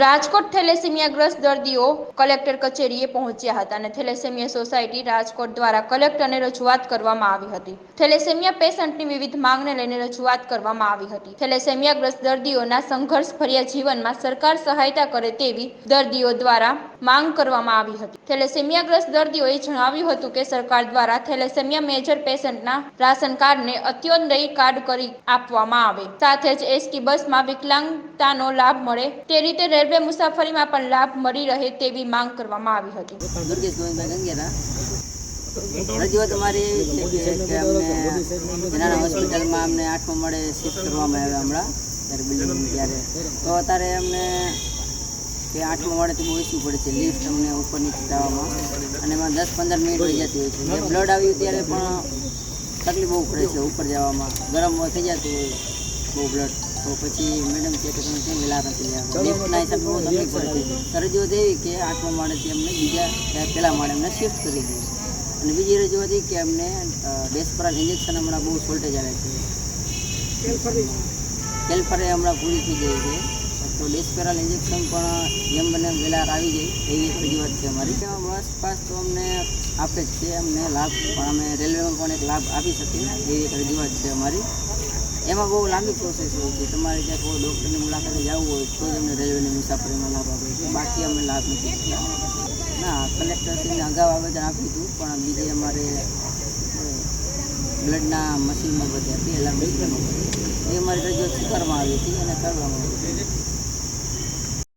રાજકોટ થેલેસેમિયાગ્રસ્ત દર્દીઓ કલેક્ટર કચેરીએ પહોંચ્યા હતા અને થેલેસેમિયા સોસાયટી રાજકોટ દ્વારા કલેક્ટરને રજૂઆત કરવામાં આવી હતી. થેલેસેમિયા પેશન્ટની વિવિધ માંગને લઈને રજૂઆત કરવામાં આવી હતી. થેલેસેમિયાગ્રસ્ત દર્દીઓના સંઘર્ષ ભર્યા જીવનમાં સરકાર સહાયતા કરે તેવી દર્દીઓ દ્વારા માંગ કરવામાં આવી હતી. થેલેસેમિયાગ્રસ્ત દર્દીઓએ જણાવ્યું હતું કે સરકાર દ્વારા થેલેસેમિયા મેજર પેશન્ટના રાશન કાર્ડને અત્યોદય કાર્ડ કરી આપવામાં આવે. સાથે જ એસટી બસમાં વિકલાંગતાનો લાભ મળે તે રીતે રેલવે મુસાફરીમાં પણ લાભ મળી રહે તેવી માંગ કરવામાં આવી હતી. તમારી રજૂઆત અમારી એવી છે કે અમને નાના હોસ્પિટલમાં અમને આઠમો મળે શિફ્ટ કરવામાં આવ્યા હમણાં, ત્યારે બિલ્ડિંગ ત્યારે. તો અત્યારે અમને કે મળે તો બહુ ઇસ્યુ પડે છે લિફ્ટ અમને ઉપર નીચે જવામાં અને એમાં દસ પંદર મિનિટ રહી જતી હોય છે. બ્લડ આવ્યું ત્યારે પણ તકલીફ બહુ પડે છે, ઉપર જવામાં. ગરમ થઈ જતું હોય. બહુ બ્લડ તો પછી મેડમ કે તમે કેમ વહેલા નથી લિફ્ટના હિસાબે બહુ તકલીફ પડતી રજૂઆત એવી કે આઠમા માળેથી અમને બીજા ત્યાં પહેલા માળે અમને શિફ્ટ કરી દઈએ અને બીજી રજૂઆત એ કે અમને ડેસ્પરાલ ઇન્જેક્શન હમણાં બહુ શોર્ટેજ આવે છે. કેલ્ફરે. હમણાં પૂરી થઈ ગઈ છે. તો ડેસ્પેરાલ ઇન્જેક્શન પણ જેમ બને એમ આવી જાય. એવી એક રજૂઆત છે અમારી. તેમાં બસ પાસ તો અમને આપે જ છે અમને લાભ પણ અમે રેલવેમાં પણ એક લાભ આપી શકીએ. એવી એક રજૂઆત છે અમારી. એમાં બહુ લાંબી પ્રોસેસ હોય છે. તમારે જ્યાં કોઈ ડૉક્ટરની મુલાકાતે જવું હોય, તો જ અમને રેલવેની મુસાફરીમાં લાભ આપે છે. બાકી અમે લાભ નથી ના કલેક્ટરશ્રીને અગાઉ આવેદન આપ્યું હતું, પણ બીજે અમારે બ્લડના મશીનમાં બધી હતી, એલાર્મ સિસ્ટમો એ અમારી રજૂઆત સ્વીકારવામાં આવી હતી અને કરવામાં આવી હતી.